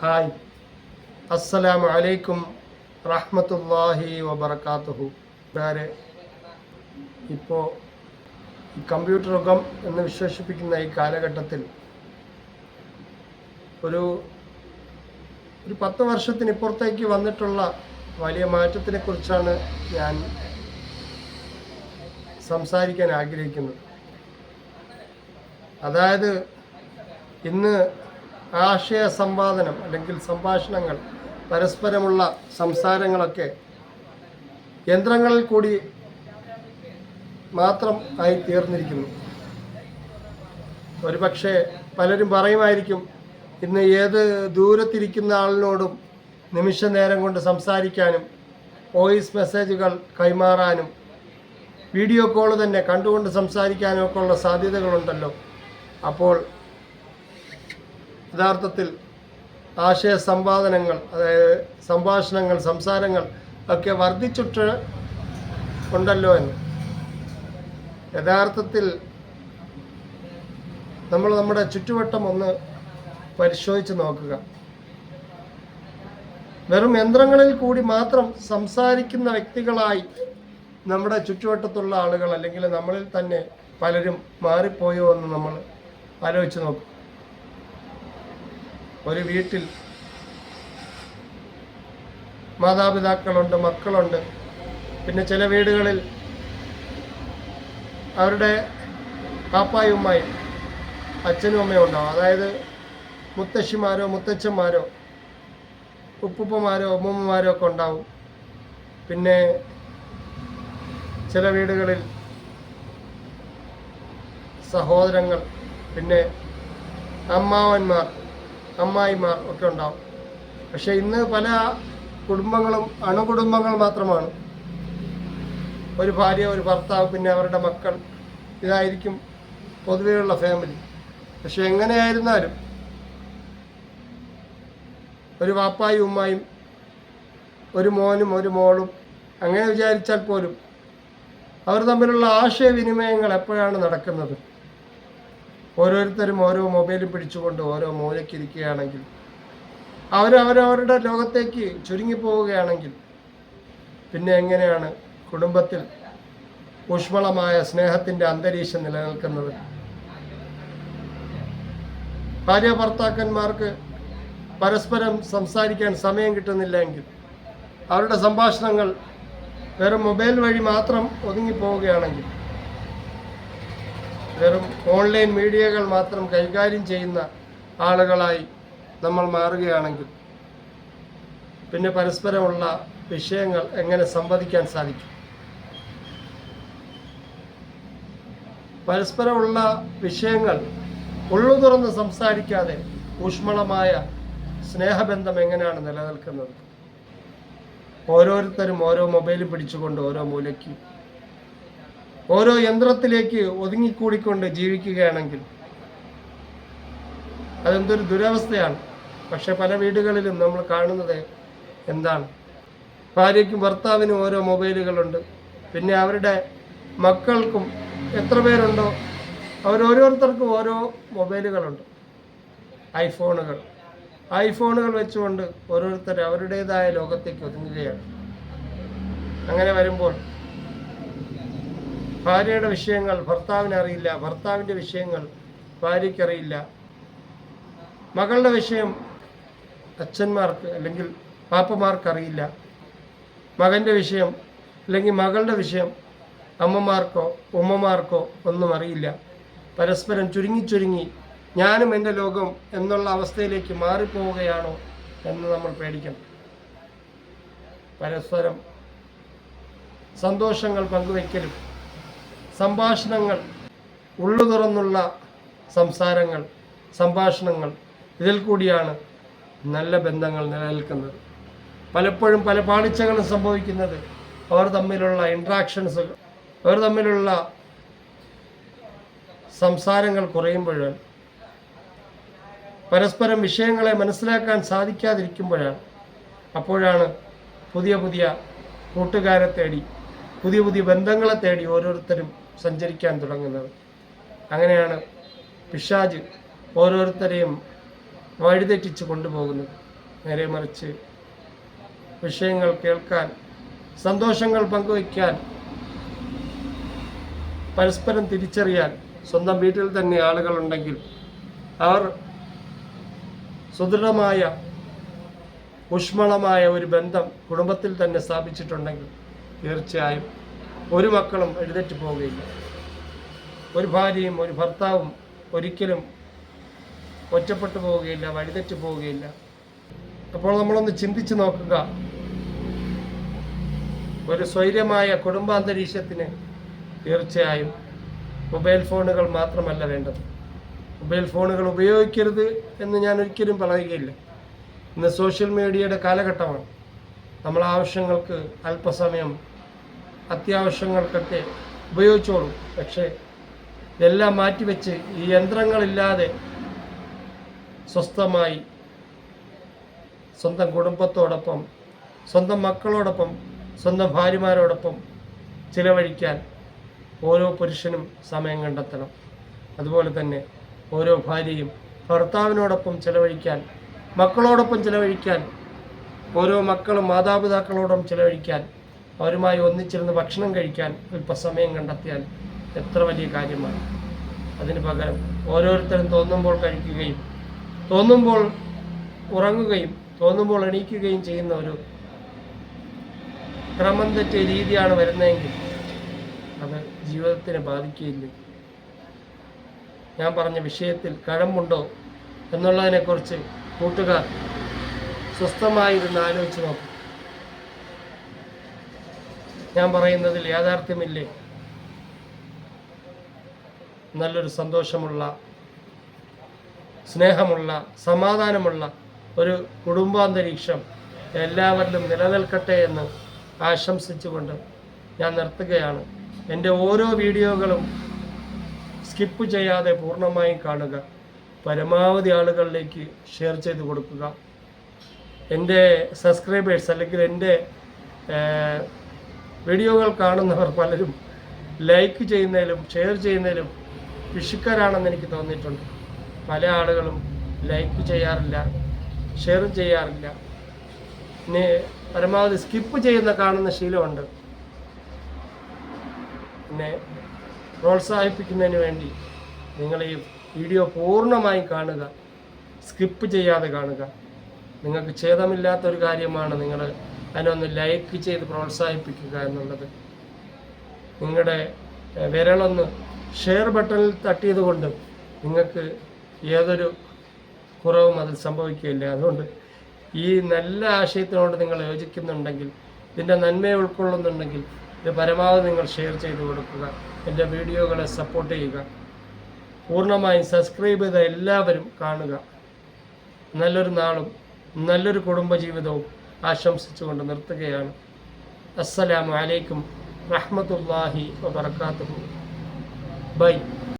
Hi. അസ്സലാമു അലൈക്കും റഹ്മത്തുല്ലാഹി വബർക്കാത്തുഹു വേറെ ഇപ്പോൾ കമ്പ്യൂട്ടർ യുഗം എന്ന് വിശേഷിപ്പിക്കുന്ന ഈ കാലഘട്ടത്തിൽ ഒരു ഒരു പത്ത് വർഷത്തിനിപ്പുറത്തേക്ക് വന്നിട്ടുള്ള വലിയ മാറ്റത്തിനെ കുറിച്ചാണ് ഞാൻ സംസാരിക്കാൻ ആഗ്രഹിക്കുന്നത്. അതായത് ഇന്ന് ആശയ സംവാദനം അല്ലെങ്കിൽ സംഭാഷണങ്ങൾ പരസ്പരമുള്ള സംസാരങ്ങളൊക്കെ യന്ത്രങ്ങളിൽ കൂടി മാത്രം ആയി തീർന്നിരിക്കുന്നു. ഒരുപക്ഷെ പലരും പറയുമായിരിക്കും ഇന്ന് ഏത് ദൂരത്തിരിക്കുന്ന ആളിനോടും നിമിഷ നേരം കൊണ്ട് സംസാരിക്കാനും വോയിസ് മെസ്സേജുകൾ കൈമാറാനും വീഡിയോ കോൾ തന്നെ കണ്ടുകൊണ്ട് സംസാരിക്കാനും ഒക്കെ ഉള്ള സാധ്യതകളുണ്ടല്ലോ. അപ്പോൾ യഥാർത്ഥത്തിൽ ആശയ സംവാദനങ്ങൾ അതായത് സംഭാഷണങ്ങൾ സംസാരങ്ങൾ ഒക്കെ വർദ്ധിച്ചിട്ട് ഉണ്ടല്ലോ എന്ന്. യഥാർത്ഥത്തിൽ നമ്മൾ നമ്മുടെ ചുറ്റുവട്ടം ഒന്ന് പരിശോധിച്ച് നോക്കുക. വെറും യന്ത്രങ്ങളിൽ കൂടി മാത്രം സംസാരിക്കുന്ന വ്യക്തികളായി നമ്മുടെ ചുറ്റുവട്ടത്തുള്ള ആളുകൾ അല്ലെങ്കിൽ നമ്മളിൽ തന്നെ പലരും മാറിപ്പോയോ എന്ന് നമ്മൾ ആലോചിച്ച് നോക്കും. ഒരു വീട്ടിൽ മാതാപിതാക്കളുണ്ട് മക്കളുണ്ട്. പിന്നെ ചില വീടുകളിൽ അവരുടെ പാപ്പായും ഉമ്മായും അച്ഛനും അമ്മയും ഉണ്ടാവും. അതായത് മുത്തശ്ശിമാരോ മുത്തച്ഛന്മാരോ ഉപ്പുപ്പമാരോ ഉമ്മമ്മമാരോ ഒക്കെ ഉണ്ടാവും. പിന്നെ ചില വീടുകളിൽ സഹോദരങ്ങൾ പിന്നെ അമ്മാവന്മാർ അമ്മായിമാർ ഒക്കെ ഉണ്ടാവും. പക്ഷെ ഇന്ന് പല കുടുംബങ്ങളും അണുകുടുംബങ്ങൾ മാത്രമാണ്. ഒരു ഭാര്യ ഒരു ഭർത്താവ് പിന്നെ അവരുടെ മക്കൾ. ഇതായിരിക്കും പൊതുവെയുള്ള ഫാമിലി പക്ഷെ എങ്ങനെയായിരുന്നാലും ഒരു വാപ്പായും ഉമ്മായും ഒരു മോനും ഒരു മോളും അങ്ങനെ വിചാരിച്ചാൽ പോലും അവർ തമ്മിലുള്ള ആശയവിനിമയങ്ങൾ എപ്പോഴാണ് നടക്കുന്നത്? ഓരോരുത്തരും ഓരോ മൊബൈലും പിടിച്ചുകൊണ്ട് ഓരോ മൂലയ്ക്ക് ഇരിക്കുകയാണെങ്കിൽ അവരവരവരുടെ ലോകത്തേക്ക് ചുരുങ്ങിപ്പോവുകയാണെങ്കിൽ പിന്നെ എങ്ങനെയാണ് കുടുംബത്തിൽ ഊഷ്മളമായ സ്നേഹത്തിന്റെ അന്തരീക്ഷം നിലനിൽക്കുന്നത്? ഭാര്യ ഭർത്താക്കന്മാർക്ക് പരസ്പരം സംസാരിക്കാൻ സമയം കിട്ടുന്നില്ലെങ്കിൽ അവരുടെ സംഭാഷണങ്ങൾ വെറും മൊബൈൽ വഴി മാത്രം ഒതുങ്ങിപ്പോവുകയാണെങ്കിൽ വെറും ഓൺലൈൻ മീഡിയകൾ മാത്രം കൈകാര്യം ചെയ്യുന്ന ആളുകളായി നമ്മൾ മാറുകയാണെങ്കിൽ പിന്നെ പരസ്പരമുള്ള വിഷയങ്ങൾ എങ്ങനെ സംവദിക്കാൻ സാധിക്കും? പരസ്പരമുള്ള വിഷയങ്ങൾ ഉള്ളു തുറന്ന് സംസാരിക്കാതെ ഊഷ്മളമായ സ്നേഹബന്ധം എങ്ങനെയാണ് നിലനിൽക്കുന്നത്? ഓരോരുത്തരും ഓരോ മൊബൈലും പിടിച്ചുകൊണ്ട് ഓരോ മൂലയ്ക്ക് ഓരോ യന്ത്രത്തിലേക്ക് ഒതുങ്ങിക്കൂടിക്കൊണ്ട് ജീവിക്കുകയാണെങ്കിൽ അതെന്തൊരു ദുരവസ്ഥയാണ്. പക്ഷെ പല വീടുകളിലും നമ്മൾ കാണുന്നത് എന്താണ്? ഭാര്യയ്ക്കും ഭർത്താവിനും ഓരോ മൊബൈലുകളുണ്ട്. പിന്നെ അവരുടെ മക്കൾക്കും എത്ര പേരുണ്ടോ? അവരോരോരുത്തർക്കും ഓരോ മൊബൈലുകളുണ്ട്. ഐഫോണുകൾ. ഐഫോണുകൾ വെച്ചുകൊണ്ട് ഓരോരുത്തർ അവരുടേതായ ലോകത്തേക്ക് ഒതുങ്ങുകയാണ്. അങ്ങനെ വരുമ്പോൾ ഭാര്യയുടെ വിഷയങ്ങൾ ഭർത്താവിന് അറിയില്ല ഭർത്താവിന്റെ വിഷയങ്ങൾ ഭാര്യയ്ക്കറിയില്ല മകളുടെ വിഷയം അച്ഛന്മാർക്ക് അല്ലെങ്കിൽ പാപ്പമാർക്കറിയില്ല മകന്റെ വിഷയം അല്ലെങ്കിൽ മകളുടെ വിഷയം അമ്മമാർക്കോ ഉമ്മമാർക്കോ ഒന്നും അറിയില്ല. പരസ്പരം ചുരുങ്ങി ചുരുങ്ങി ഞാനും എന്റെ ലോകം എന്നുള്ള അവസ്ഥയിലേക്ക് മാറിപ്പോവുകയാണോ എന്ന് നമ്മൾ പേടിക്കണം. പരസ്പരം സന്തോഷങ്ങൾ പങ്കുവയ്ക്കലും സംഭാഷണങ്ങൾ ഉള്ളു തുറന്നുള്ള സംസാരങ്ങൾ സംഭാഷണങ്ങൾ. ഇതിൽ കൂടിയാണ് നല്ല ബന്ധങ്ങൾ നിലനിൽക്കുന്നത്. പലപ്പോഴും പല പാളിച്ചകളും സംഭവിക്കുന്നത് അവർ തമ്മിലുള്ള ഇൻട്രാക്ഷൻസ് അവർ തമ്മിലുള്ള സംസാരങ്ങൾ കുറയുമ്പോഴാണ്. പരസ്പരം വിഷയങ്ങളെ മനസ്സിലാക്കാൻ സാധിക്കാതിരിക്കുമ്പോഴാണ്. അപ്പോഴാണ് പുതിയ പുതിയ കൂട്ടുകാരെ തേടി പുതിയ പുതിയ ബന്ധങ്ങളെ തേടി ഓരോരുത്തരും സഞ്ചരിക്കാൻ തുടങ്ങുന്നത്. അങ്ങനെയാണ് പിശാജ് ഓരോരുത്തരെയും വഴിതെറ്റിച്ച് കൊണ്ടുപോകുന്നത്. നേരെ മറിച്ച് വിഷയങ്ങൾ കേൾക്കാൻ സന്തോഷങ്ങൾ പങ്കുവയ്ക്കാൻ പരസ്പരം തിരിച്ചറിയാൻ സ്വന്തം വീട്ടിൽ തന്നെ ആളുകളുണ്ടെങ്കിൽ അവർ സുദൃഢമായ ഊഷ്മളമായ ഒരു ബന്ധം കുടുംബത്തിൽ തന്നെ സ്ഥാപിച്ചിട്ടുണ്ടെങ്കിൽ തീർച്ചയായും ഒരു മക്കളും എഴുന്നേറ്റ് പോവുകയില്ല. ഒരു ഭാര്യയും ഒരു ഭർത്താവും ഒരിക്കലും ഒറ്റപ്പെട്ടു പോവുകയില്ല വഴിതെറ്റ് പോവുകയില്ല. അപ്പോൾ നമ്മളൊന്ന് ചിന്തിച്ചു നോക്കുക. ഒരു സ്വൈര്യമായ കുടുംബാന്തരീക്ഷത്തിന് തീർച്ചയായും മൊബൈൽ ഫോണുകൾ മാത്രമല്ല വേണ്ടത്. മൊബൈൽ ഫോണുകൾ ഉപയോഗിക്കരുത് എന്ന് ഞാൻ ഒരിക്കലും പറയുകയില്ല. ഇന്ന് സോഷ്യൽ മീഡിയയുടെ കാലഘട്ടമാണ്. നമ്മൾ ആവശ്യങ്ങൾക്ക് അല്പസമയം അത്യാവശ്യങ്ങൾക്കൊക്കെ ഉപയോഗിച്ചോളൂ. പക്ഷേ ഇതെല്ലാം മാറ്റിവെച്ച് ഈ യന്ത്രങ്ങളില്ലാതെ സ്വസ്ഥമായി സ്വന്തം കുടുംബത്തോടൊപ്പം സ്വന്തം മക്കളോടൊപ്പം സ്വന്തം ഭാര്യമാരോടൊപ്പം ചിലവഴിക്കാൻ ഓരോ പുരുഷനും സമയം കണ്ടെത്തണം. അതുപോലെ തന്നെ ഓരോ ഭാര്യയും ഭർത്താവിനോടൊപ്പം ചിലവഴിക്കാൻ മക്കളോടൊപ്പം ചിലവഴിക്കാൻ ഓരോ മക്കളും മാതാപിതാക്കളോടൊപ്പം ചിലവഴിക്കാൻ അവരുമായി ഒന്നിച്ചിരുന്ന് ഭക്ഷണം കഴിക്കാൻ അല്പസമയം സമയം കണ്ടെത്തിയാൽ എത്ര വലിയ കാര്യമാണ്. അതിന് പകരം ഓരോരുത്തരും തോന്നുമ്പോൾ കഴിക്കുകയും തോന്നുമ്പോൾ ഉറങ്ങുകയും തോന്നുമ്പോൾ എണീക്കുകയും ചെയ്യുന്ന ഒരു ക്രമം തെറ്റിയ രീതിയാണ് വരുന്നതെങ്കിൽ അത് ജീവിതത്തിനെ ബാധിക്കുകയില്ല. ഞാൻ പറഞ്ഞ വിഷയത്തിൽ കഴമ്പുണ്ടോ എന്നുള്ളതിനെക്കുറിച്ച് കൂട്ടുകാർ സ്വസ്ഥമായിരുന്ന് ആലോചിച്ച് നോക്കും. ഞാൻ പറയുന്നതിൽ യാഥാർത്ഥ്യമില്ലേ? നല്ലൊരു സന്തോഷമുള്ള സ്നേഹമുള്ള സമാധാനമുള്ള ഒരു കുടുംബാന്തരീക്ഷം എല്ലാവരിലും നിലനിൽക്കട്ടെ എന്ന് ആശംസിച്ചുകൊണ്ട് ഞാൻ നിർത്തുകയാണ്. എന്റെ ഓരോ വീഡിയോകളും സ്കിപ്പ് ചെയ്യാതെ പൂർണമായും കാണുക. പരമാവധി ആളുകളിലേക്ക് ഷെയർ ചെയ്ത് കൊടുക്കുക. എന്റെ സബ്സ്ക്രൈബേഴ്സ് അല്ലെങ്കിൽ എന്റെ വീഡിയോകൾ കാണുന്നവർ പലരും ലൈക്ക് ചെയ്യുന്നതിലും ഷെയർ ചെയ്യുന്നതിലും പിശുക്കരാണെന്ന് എനിക്ക് തോന്നിയിട്ടുണ്ട്. പല ആളുകളും ലൈക്ക് ചെയ്യാറില്ല ഷെയർ ചെയ്യാറില്ല. ഇനി പരമാവധി സ്കിപ്പ് ചെയ്യുന്ന കാണുന്ന ശീലമുണ്ട്. പിന്നെ പ്രോത്സാഹിപ്പിക്കുന്നതിന് വേണ്ടി നിങ്ങൾ ഈ വീഡിയോ പൂർണമായും കാണുക സ്കിപ്പ് ചെയ്യാതെ കാണുക. നിങ്ങൾക്ക് ഛേദമില്ലാത്തൊരു കാര്യമാണ് നിങ്ങൾ അതിനൊന്ന് ലൈക്ക് ചെയ്ത് പ്രോത്സാഹിപ്പിക്കുക എന്നുള്ളത്. നിങ്ങളുടെ വിരളൊന്ന് ഷെയർ ബട്ടണിൽ തട്ടിയത് കൊണ്ട് നിങ്ങൾക്ക് ഏതൊരു കുറവും അതിൽ സംഭവിക്കുകയില്ല. അതുകൊണ്ട് ഈ നല്ല ആശയത്തിനോട് നിങ്ങൾ യോജിക്കുന്നുണ്ടെങ്കിൽ ഇതിന്റെ നന്മയെ ഉൾക്കൊള്ളുന്നുണ്ടെങ്കിൽ ഇത് പരമാവധി നിങ്ങൾ ഷെയർ ചെയ്ത് കൊടുക്കുക. എന്റെ വീഡിയോകളെ സപ്പോർട്ട് ചെയ്യുക. പൂർണമായും സബ്സ്ക്രൈബ് ചെയ്ത എല്ലാവരും കാണുക. നല്ലൊരു നാളും നല്ലൊരു കുടുംബജീവിതവും ആശംസിച്ചുകൊണ്ട് നിർത്തുകയാണ്. അസ്സലാമു അലൈക്കും റഹ്മത്തുല്ലാഹി വബർക്കാത്തു ബൈ.